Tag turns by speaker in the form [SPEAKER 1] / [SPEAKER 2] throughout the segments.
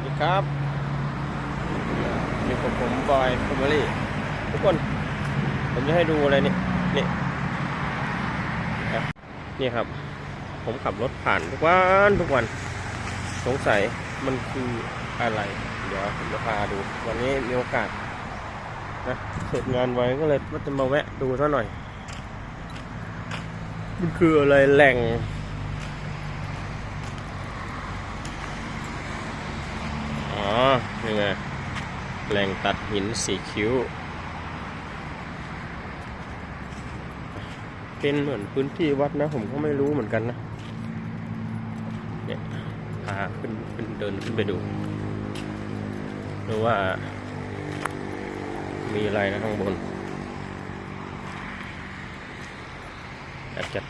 [SPEAKER 1] วัสดีครับอยู่กับผมบอยฟอร์เบอรี่ทุกคน ผมจะให้ดูอะไรนี่นี่ครับนี่ครับ ผมขับรถผ่านทุกวันทุกวัน สงสัยมันคืออะไร เดี๋ยวผมจะพาดู วันนี้มีโอกาสนะเสร็จงานไว้ก็เลยว่าจะมาแวะดูซะหน่อย มันคืออะไรแหล่ง อ๋อ ไงแหล่งตัดหินสีคิ้ว เป็นเหมือนพื้นที่วัดนะ ผมก็ไม่รู้เหมือนกันนะ เนี่ยพาขึ้นขึ้นเดินขึ้นไปดูดูว่า มีอะไรนะข้างบนอยากจะ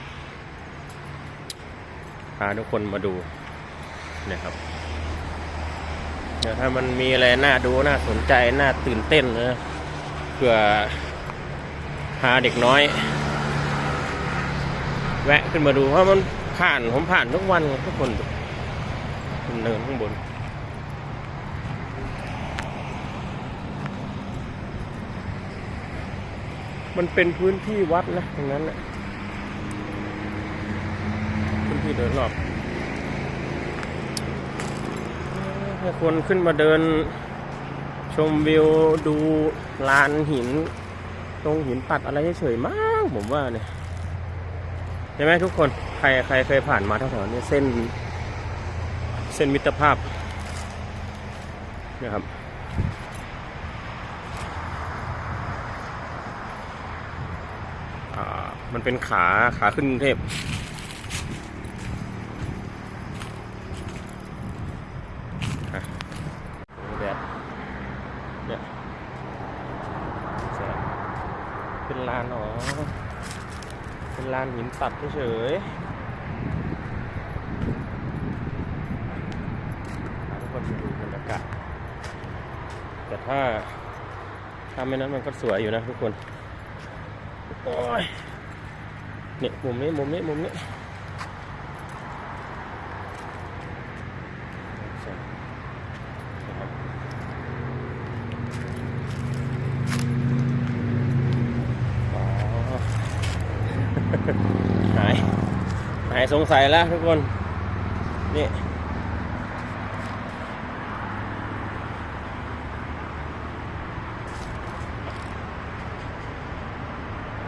[SPEAKER 1] พาทุกคนมาดูนะครับ เดี๋ยวถ้ามันมีอะไรน่าดูน่าสนใจน่าตื่นเต้นนะเพื่อพาเด็กน้อย แวะขึ้นมาดูเพราะมันผ่านผมผ่านทุกวันทุกคนขึ้นเนินข้างบนมันเป็นพื้นที่วัดนะตรงนั้นนะพื้นที่เดินรอบ ให้คนขึ้นมาเดิน ชมวิวดูลานหิน ตรงหินตัดอะไรเฉยๆมากผมว่าเนี่ยใช่ไหมทุกคนใครใครเคยผ่านมาแถวๆนี้เส้น เส้นมิตรภาพนะครับมันเป็นขาขาขึ้นกรุงเทพ แดดเนี่ยแสง เป็นลานอ๋อ เป็นลานหินตัดเฉยทุกคนดูบรรยากาศ แต่ถ้าถ้าไม่นั้นมันก็สวยอยู่นะทุกคน โอ้ยเนี่ยมุมนี้ มุมนี้ มุมนี้ใช่นะครับ อ๋อ หายหายสงสัยแล้วทุกคน นี่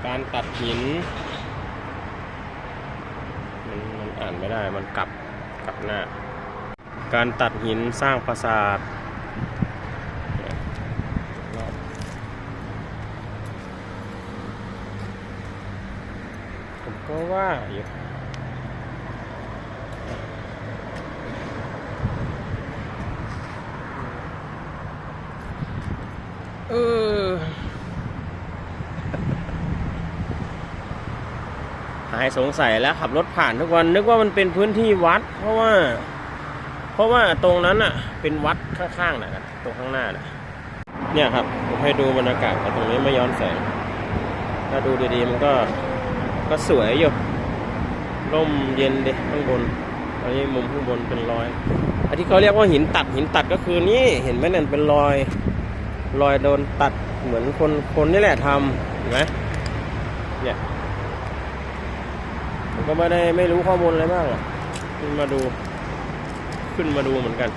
[SPEAKER 1] การตัดหิน มันมันอ่านไม่ได้ มันกลับกลับหน้า การตัดหินสร้างปราสาทผมก็ว่าอยู่ายสงสัยแล้วขับรถผ่านทุกวันนึกว่ามันเป็นพื้นที่วัด เพราะว่า เพราะว่าตรงนั้นอะ เป็นวัดข้างๆนะตรงข้างหน้านะเนี่ยครับผมให้ดูบรรยากาศตรงนี้ไม่ย้อนแสงถ้าดูดีๆมันก็ก็สวยอยู่ร่มเย็นดิข้างบนอันนี้มุมข้างบนเป็นรอยอันที่เขาเรียกว่าหินตัดหินตัดก็คือนี่เห็นไหมนั่นเป็นรอย รอยโดนตัดเหมือนคนคนนี่แหละทำเห็นไหมเนี่ย ก็ไม่ได้ไม่รู้ข้อมูลอะไรมากหรอกขึ้นมาดู ขึ้นมาดูเหมือนกัน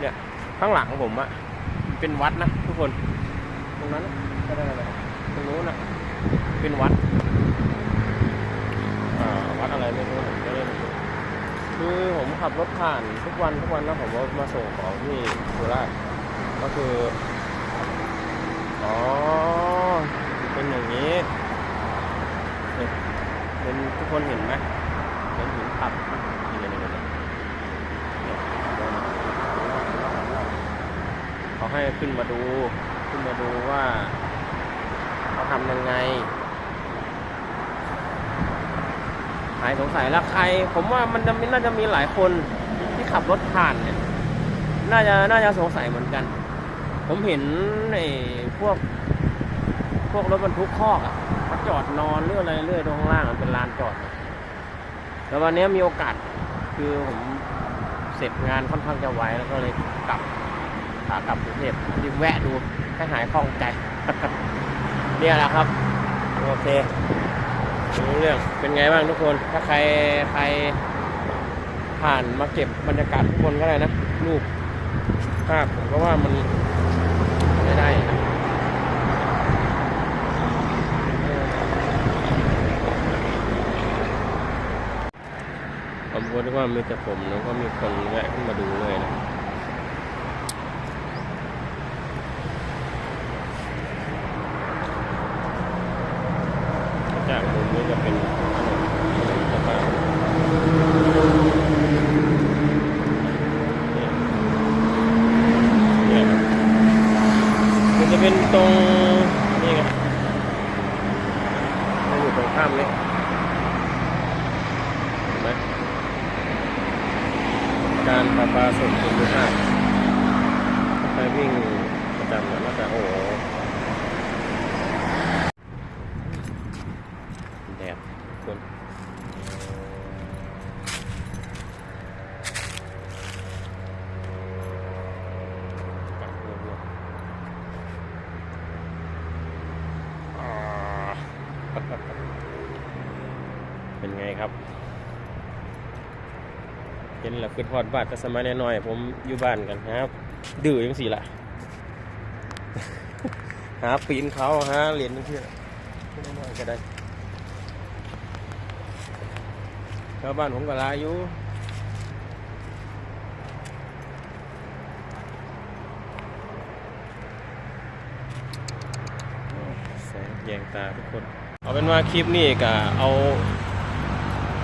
[SPEAKER 1] เนี่ย ข้างหลังผมอะเป็นวัดนะทุกคน ตรงนั้นก็ได้อะไรตรงนู้นนะเป็นวัดวัดอะไรไม่รู้ผมก็เลยไม่รู้คือผมขับรถผ่านทุกวันทุกวันนะผมว่ามาส่งของที่โคราชก็คือ อ๋อ เป็นอย่างนี้เนี่ยเป็นทุ กคนเห็นไหมเห็นหินตัดนี่เลยนี่เลยเขาให้ขึ้นมาดู ขึ้นมาดูว่าเขาทำยังไงหายสงสัยแล้วใคร ผมว่ามันจะมีน่าจะมีหลายคนที่ขับรถผ่านเนี่ย น่าจะน่าจะสงสัยเหมือนกัน ผมเห็นไอ้พวก พวกรถบรรทุกคอกอะ จอดนอนเรื่อยอะไรเรื่อยตรงข้างล่างมันเป็นลานจอด แล้ววันนี้มีโอกาสคือผมเสร็จงานค่อนข้างจะไวแล้วก็เลยกลับขากลับกรุงเทพรีบแวะดูให้หายคล่องใจ เนี่ยแหละครับ โอเครู้เรื่องเป็นไงบ้างทุกคน ถ้าใครใครผ่านมาเก็บบรรยากาศทุกคนก็ได้นะ รูปภาพผมก็ว่ามันไม่ได้นะผมก็นึก ว่ามีแต่ผมแล้วก็มีคนแวะขึ้นมาดูเลยนะจากมุมนี้จะเป็นถนนถนนสะพานเนี่ยครับมันจะเป็นตรงนี่ไงมันอยู่ตรงข้ามนี้เห็นไหม การประปาส่วนภูมิภาคถ้าใครวิ่งประจำเนี่ยน่าจะโอ้โห แดดคนกัดรวมๆอ่า เป็นไงครับ เห็นแล้วขึ้นฮอดบานแต่สมัยน้อยๆผมอยู่บ้านกันครับดื้อยังสี่ละหาปีนเขาหาเหรียญนั่นเพื่อน้อยก็ได้ชาวบ้านผมก็ลาอยู่แสงแยงตาทุกคน เอาเป็นว่าคลิปนี้ก็เอา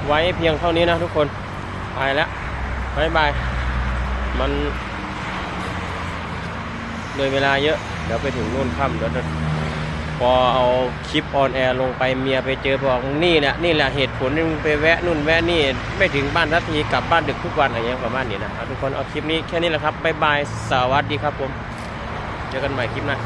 [SPEAKER 1] ไว้เพียงเท่านี้นะทุกคน ไปแล้ว บายบาย มันเลยเวลาเยอะ เดี๋ยวไปถึงนู่นค่ำเดี๋ยวจะพอเอาคลิปออนแอร์ลงไปเมียไปเจอบอกนี่แหละนี่แหละเหตุผลที่มึงไปแวะนู่นแวะนี่ไม่ถึงบ้านทันทีกลับบ้านดึกทุกวันอะไรอย่างเงี้ยประมาณนี้นะทุกคนเอาคลิปนี้แค่นี้แหละครับบายบายสวัสดีครับผม เจอกันใหม่คลิปหน้า